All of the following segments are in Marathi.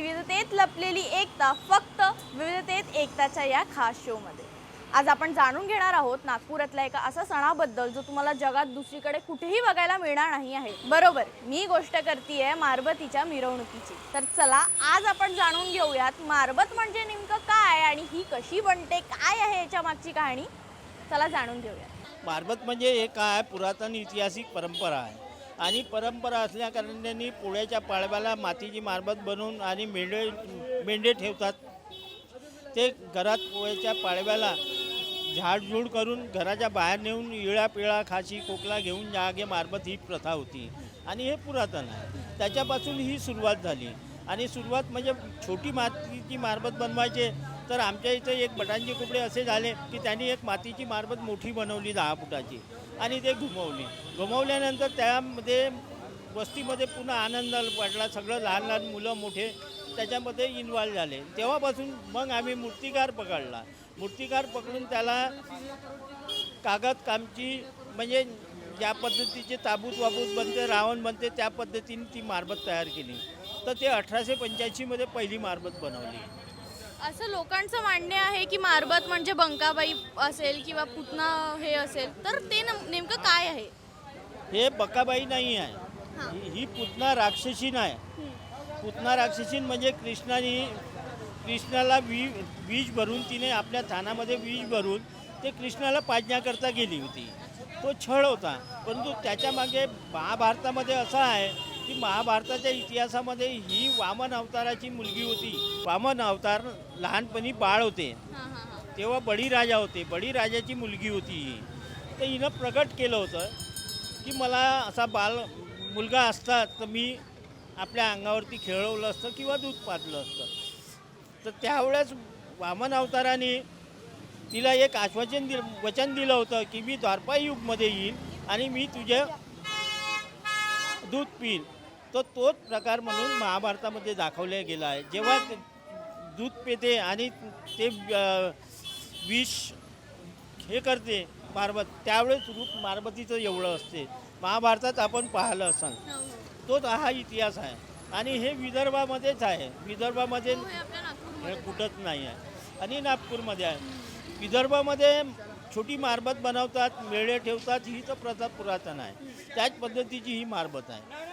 विविधतेत लपलेली एकता फक्त विविधतेत एकताच्या या खास शोमध्ये आज आपण जाणून घेणार आहोत नागपुरातल्या एका असा सणाबद्दल जो तुम्हाला जगात दुसरीकडे कुठेही बघायला मिळणार नाही आहे. बरोबर मी गोष्ट करते मारबतीच्या मिरवणुकीची. तर चला आज आपण जाणून घेऊयात मारबत म्हणजे नेमकं काय आणि ही कशी बनते काय आहे याच्या मागची कहाणी? चला जाणून घेऊयात. मारबत म्हणजे एक काय पुरातन ऐतिहासिक परंपरा आहे. आणि परंपरा असल्याकारणाने पोळ्याच्या पाळव्याला मातीची मारबत बनवून आणि मेंढे मेंढे ठेवतात. ते घरात पोळ्याच्या पाळव्याला झाडझूड करून घराच्या बाहेर नेऊन इळा पिळा खाशी कोकला घेऊन जागे मारबत ही प्रथा होती. आणि हे पुरातन आहे. त्याच्यापासून ही सुरुवात झाली. आणि सुरुवात म्हणजे छोटी मातीची मारबत बनवायचे तर आमच्या इथं एक बटांचे कुपडे असे झाले की त्यांनी एक मातीची मारबत मोठी बनवली दहा फुटाची आणि ते घुमवली. घुमवल्यानंतर त्यामध्ये वस्तीमध्ये पुन्हा आनंद वाटला सगळं लहान लहान मुलं मोठे त्याच्यामध्ये इन्व्हॉल्व झाले. तेव्हापासून मग आम्ही मूर्तिकार पकडला. मूर्तिकार पकडून त्याला कागद कामची म्हणजे ज्या पद्धतीचे ताबूत वाबूत बनते रावण बनते त्या पद्धतीने ती मारबत तयार केली. तर ते अठराशे पंच्याऐंशीमध्ये पहिली मारबत बनवली. असं लोकांचं म्हणणे आहे की मारबत म्हणजे बंकाबाई असेल किंवा पुतना हे असेल तर ते नम- नेमकं काय आहे? हे बकाबाई नाही आहे. हां. ही- ही पुतना राक्षसीन आहे पुतना राक्षसीन म्हणजे कृष्णाने कृष्णाला वी विष भरून तिने आपल्या थानामध्ये विष भरून ते कृष्णाला पाजण्याकरता गेली होती. तो छळ होता. परंतु त्याच्यामागे महाभारतामध्ये असं आहे की महाभारताच्या इतिहासामध्ये ही वामन अवताराची मुलगी होती. वामन अवतार लहानपणी बाळ होते. तेव्हा बळीराजा होते. बळीराजाची मुलगी होती ही. तर हिनं प्रकट केलं होतं की मला असा बाल मुलगा असता तर मी आपल्या अंगावरती खेळवलं असतं किंवा दूध पाजलं असतं. तर त्यावेळेस वामन अवताराने तिला एक आश्वासन दिलं वचन दिलं होतं की मी द्वारपा युगमध्ये येईन आणि मी तुझे दूध पिईन. तर तोच प्रकार म्हणून महाभारतामध्ये दाखवला गेला आहे. जेव्हा दूध पिते आणि ते विष हे करते मारबत त्यावेळेस रूप मारबतीचं एवढं असते. महाभारतात आपण पाहिलं असाल. तोच हा इतिहास आहे. आणि हे विदर्भामध्येच आहे. विदर्भामध्ये हे कुठंच नाही आहे. आणि नागपूरमध्ये आहे. विदर्भामध्ये छोटी मारबत बनवतात मेळे ठेवतात ही तर प्रथा पुरातन आहे. त्याच पद्धतीची ही मारबत आहे.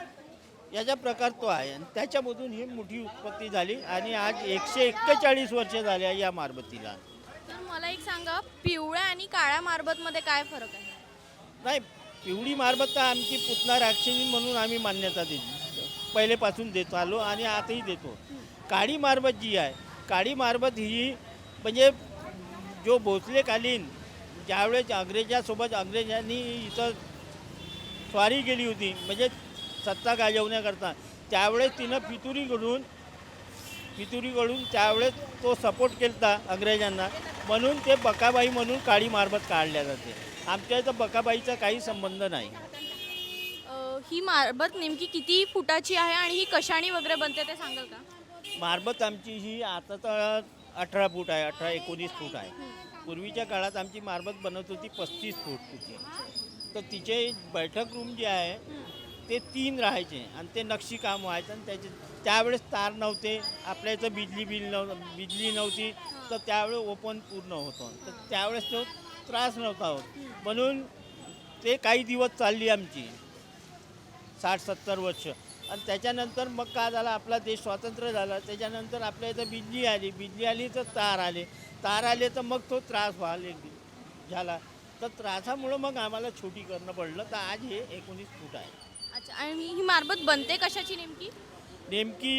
याचा प्रकार तो आहे आणि त्याच्यामधून ही मोठी उत्पत्ती झाली आणि आज एकशे एक्केचाळीस वर्ष झाल्या या मारबतीला. तर मला एक सांगा पिवळ्या आणि काळ्या मारबत मध्ये काय फरक आहे? नाही पिवळी मारबत तर आमची पुतना राक्षसी म्हणून आम्ही मान्यता दिली पहिलेपासून देतो आलो आणि आताही देतो. काळी मारबत जी आहे काळी मारबत ही म्हणजे जो भोसलेकालीन ज्यावेळेस अंग्रेजासोबत अंग्रेजांनी इथं स्वारी केली होती म्हणजे सत्ता गाजवण्याकरता त्यावेळेस तिनं फितुरीकडून फितुरीकडून त्यावेळेस तो सपोर्ट केला अंग्रेजांना. म्हणून ते बकाबाई म्हणून काळी मारबत काढल्या जाते. आमच्या इथं बकाबाईचा काही संबंध नाही. ही मारबत नेमकी किती फुटाची आहे आणि ही कशाने वगैरे बनते ते सांगाल का? मारबत आमची ही आता तर अठरा फूट आहे अठरा एकोणीस फूट आहे. पूर्वीच्या काळात आमची मारबत बनत होती पस्तीस फूट तिची तर तिचे बैठक रूम जे आहे ते तीन राहायचे आणि ते नक्षी काम व्हायचं आणि त्याचे त्यावेळेस तार नव्हते आपल्या इथं बिजली बिल नव्ह बिजली नव्हती तर त्यावेळेस ओपन पूर्ण होतं. तर त्यावेळेस तो त्रास नव्हता होत. म्हणून ते काही दिवस चालली आमची. साठ सत्तर वर्ष. आणि त्याच्यानंतर मग काय झालं आपला देश स्वातंत्र्य झाला. त्याच्यानंतर आपल्या इथं बिजली आली. बिजली आली तर तार आले. तार आले तर मग तो त्रास व्हायला झाला. तर त्रासामुळं मग आम्हाला छोटी करणं पडलं. तर आज हे एकोणीस फूट आहे. आणि ही मारबत बनते कशाची नेमकी? नेमकी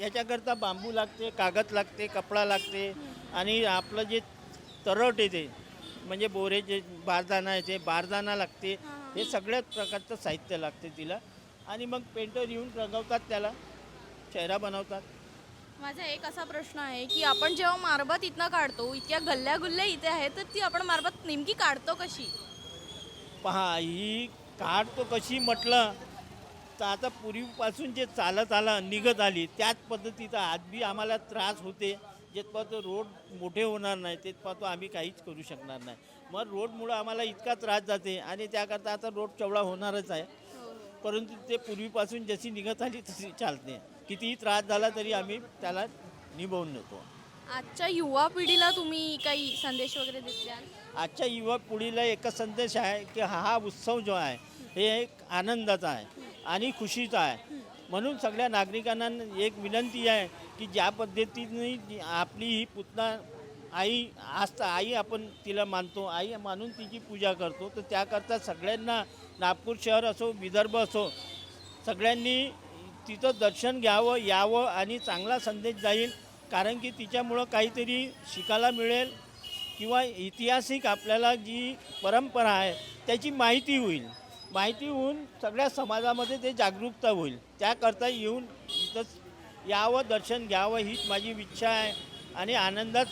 याच्याकरता बांबू लागते कागद लागते कपडा लागते आणि आपलं जे तरट येते म्हणजे बोरेचे बारदाना येते बारदाना लागते. हे सगळ्याच प्रकारचं साहित्य लागते तिला. आणि मग पेंटर येऊन रंगवतात त्याला. चेहरा बनवतात. माझा एक असा प्रश्न आहे की आपण जेव्हा मारबत इथनं काढतो इतक्या गल्ल्या गुल्ल्या इथे आहेत तर ती आपण मारबत नेमकी काढतो कशी? पहा ही काढतो कशी म्हटलं तर आता पूर्वीपासून जे चालत आलं निघत आली त्याच पद्धतीचा आज बी आम्हाला त्रास होते. जेथपातो तो रोड मोठे होणार नाही तेथपातो आम्ही काहीच करू शकणार नाही. मग रोडमुळं आम्हाला इतका त्रास जाते आणि त्याकरता आता रोड चवळा होणारच आहे. परंतु ते पूर्वीपासून जशी निघत आली तशी चालते. कितीही त्रास झाला तरी आम्ही त्याला निभवून नेतो आजच्या युवा पिढीला तुम्ही काही संदेश वगैरे द्याल आजच्या युवा पिढीला एकच संदेश आहे की हा उत्सव जो आहे हे एक आनंदाचा आहे. आणि खुशीचा आहे. म्हणून सगळ्या नागरिकांना एक विनंती आहे की ज्या पद्धतीने आपली ही पुतना आई आस्था आई आपण तिला मानतो आई मानून तिची पूजा करतो तर त्याकरता सगळ्यांना नागपूर शहर असो विदर्भ असो सगळ्यांनी तिथं दर्शन घ्यावं यावं आणि चांगला संदेश जाईल. कारण की तिच्यामुळं काहीतरी शिकायला मिळेल किंवा ऐतिहासिक आपल्याला जी परंपरा आहे त्याची माहिती होईल. माहिती होऊन सगळ्या समाजामध्ये ते जागरूकता होईल. त्याकरता येऊन इथंच यावं दर्शन घ्यावं हीच माझी इच्छा आहे. आणि आनंदात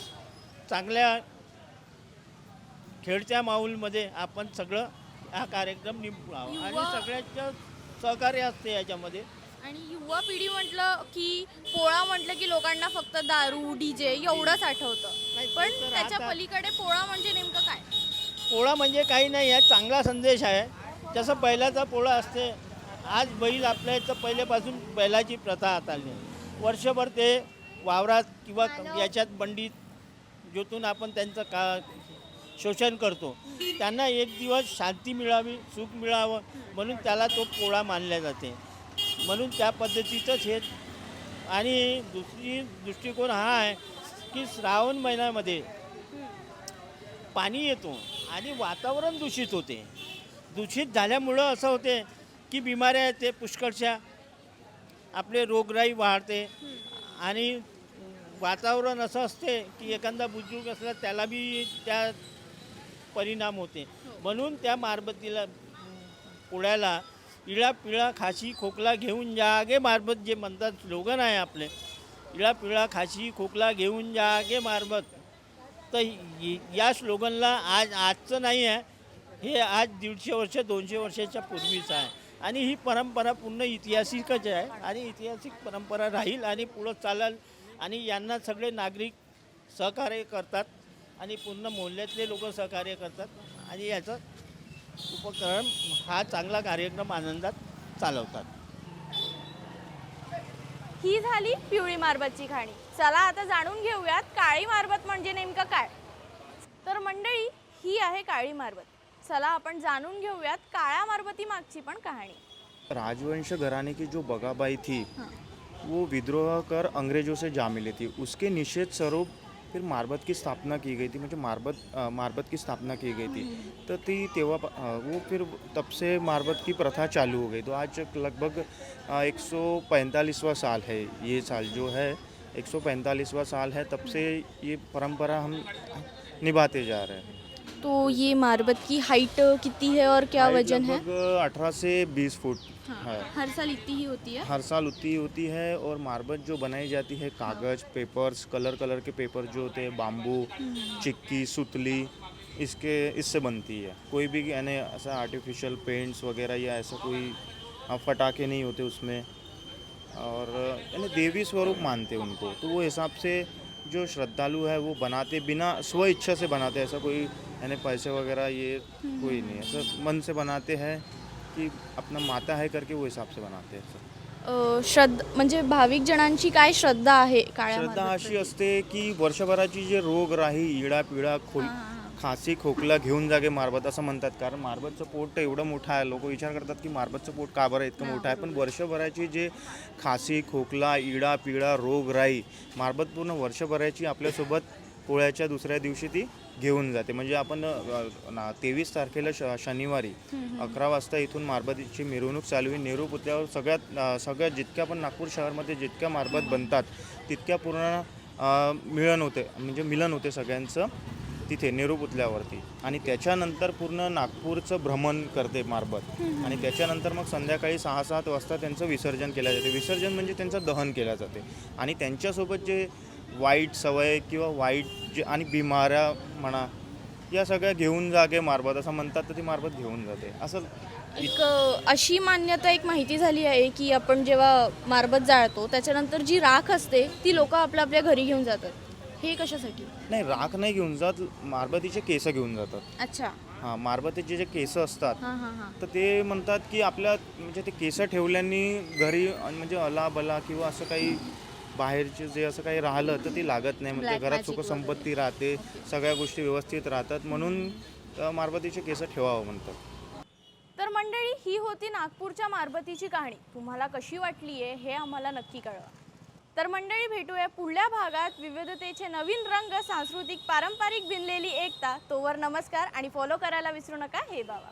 चांगल्या खेळच्या माऊलमध्ये आपण सगळं हा कार्यक्रम निभावा आणि सगळ्यांचं सहकार्य असते याच्यामध्ये. आणि युवा पिढी म्हटलं की पोळा म्हटलं की लोकांना फक्त दारू डीजे एवढंच आठवतं. पण त्याच्या पलीकडे पोळा म्हणजे नेमकं काय? पोळा म्हणजे काही नाही आहे चांगला संदेश आहे. जसं बैलाचा पोळा असते आज बैल आपल्या इथं पहिल्यापासून बैलाची प्रथा आली. वर्षभर ते वावरात किंवा याच्यात बंडीत जोतून आपण त्यांचं का शोषण करतो. त्यांना एक दिवस शांती मिळावी सुख मिळावं म्हणून त्याला तो पोळा मानला जाते. म्हणून त्या पद्धतीचंच हे. आणि दुसरी दृष्टिकोन हा आहे की श्रावण महिन्यामध्ये पाणी येतो आणि वातावरण दूषित होते. दूषित झाल्यामुळं असं होते की बिमाऱ्या येते पुष्कळशा. आपले रोगराई वाढते. आणि वातावरण असं असते की एखादा बुजुर्ग असला त्याला बी त्या परिणाम होते. म्हणून त्या मारबतीला पोळ्याला इळा पिळा खाशी खोकला घेऊन जागे मारबत. जे म्हणतात स्लोगन आहे आपले इळा पिळा खाशी खोकला घेऊन जागे मारबत. तर या स्लोगनला आज आजचं नाही आहे. हे आज दीडशे वर्ष दोनशे वर्षाच्या पूर्वीचं आहे. आणि ही परंपरा पूर्ण ऐतिहासिकच आहे आणि ऐतिहासिक परंपरा राहील आणि पुढं चालेल आणि यांना सगळे नागरिक सहकार्य करतात आणि पूर्ण मोहल्ल्यातले लोक सहकार्य करतात आणि याचं उपकरण हा चांगला कार्यक्रम आनंदात चालवतात. ही झाली पिवळी मारबतची खाणी. चला आता जाणून घेऊयात काळी मारबत म्हणजे नेमकं काय? तर मंडळी ही आहे काळी मारबत. चला आपण जाणून घेऊयात काळ्या मारबती मागची पण कहाणी. राजवंश घराने की जो बगाबाई थी। वो विद्रोह कर अंग्रेजों से जा मिली थी. उसके निषेध स्वरूप फिर मारबत की स्थापना की गई थी मुझे मारबत मारबत की स्थापना की गई थी. तो ती तेवा वो फिर तब से मारबत की प्रथा चालू हो गई. तो आज लगभग एक सौ पैंतालीसवा साल है ये साल जो है. एक सौ पैंतालीसवा साल है तब से ये परंपरा हम निभाते जा रहे हैं। तो ये मारबत की हाइट कितनी है और क्या वज़न है? अठारह से बीस फुट हाँ, है। हर साल इतनी ही होती है? हर साल उतनी ही होती है और मार्बत जो बनाई जाती है कागज़ पेपर्स कलर कलर के पेपर जो होते हैं बाम्बू चिक्की सुतली इसके इससे बनती है। कोई भी यानी ऐसा आर्टिफिशियल पेंट्स वगैरह या ऐसा कोई फटाके नहीं होते उसमें। और यानी देवी स्वरूप मानते उनको। तो वो हिसाब से जो श्रद्धालु है वो बनाते बिना स्व इच्छा से बनाते हैं ऐसा कोई यानी पैसे वगैरह ये कोई नहीं ऐसा मन से बनाते हैं कि अपना माता है करके वो हिसाब से बनाते हैं सर श्रद्धा म्हणजे भाविक जणांची काय श्रद्धा आहे काळ्या श्रद्धा? अशी असते की वर्षभराची जे रोग राही इडा पिडा खोल हाँ, हाँ, हाँ. खासी खोकला घेऊन जागे मारबत असं म्हणतात. कारण मारबतचं पोट तर एवढं मोठं आहे लोक विचार करतात की मारबतचं पोट का बरं इतकं मोठं आहे. पण वर्षभराची जे खासी खोकला इडा पिळा रोग राई मारबत पूर्ण वर्षभराची आपल्यासोबत पोळ्याच्या दुसऱ्या दिवशी ती घेऊन जाते. म्हणजे आपण तेवीस तारखेला श शनिवारी अकरा वाजता इथून मारबतीची मिरवणूक चालू होईल नेहरू पुतळ्यावर सगळ्यात सगळ्या जितक्या पण नागपूर शहरामध्ये जितक्या मारबत बनतात तितक्या पूर्ण मिळन होते म्हणजे मिलन होते सगळ्यांचं. तिथे नेहरू पुतळ्यावरती आणि त्याच्यानंतर पूर्ण नागपूरचं भ्रमण करते मारबत. आणि त्याच्यानंतर मग संध्याकाळी सहा सात वाजता त्यांचं विसर्जन केलं जाते. विसर्जन म्हणजे त्यांचं दहन केलं जाते. आणि त्यांच्यासोबत जे वाईट सवय किंवा वाईट जे आणि बिमाऱ्या म्हणा या सगळ्या घेऊन जागे मारबत. असं म्हणतात तर ती मारबत घेऊन जाते. असं एक अशी मान्यता एक माहिती झाली आहे की आपण जेव्हा मारबत जाळतो त्याच्यानंतर जी राख असते ती लोक आपल्या आपल्या घरी घेऊन जातात. हे कशासाठी? नाही राख नाही घेऊन जात मारबतीचे केस घेऊन जातात. अच्छा. हां मारबतीचे जे केस असतात हां हां हां. तर ते म्हणतात की आपल्या म्हणजे ते केस ठेवल्याने घरी अन म्हणजे अला बला किंवा असं काही बाहेरचे जे असं काही राहिलं तर ते लागत नाही. म्हणजे Black घरात magic सुख संपत्ती राहते सगळ्या गोष्टी व्यवस्थित राहतात म्हणून अ, मारबतीचे केस ठेवावं म्हणतात. तर मंडळी ही होती नागपूरच्या मारबतीची कहाणी. तुम्हाला कशी वाटली आहे हे आम्हाला नक्की कळवा. तर मंडळी भेटूया पुढल्या भागात. विविधतेचे नवीन रंग सांस्कृतिक पारंपरिक बिनलेली एकता तोवर नमस्कार आणि फॉलो करायला विसरू नका हे बाबा.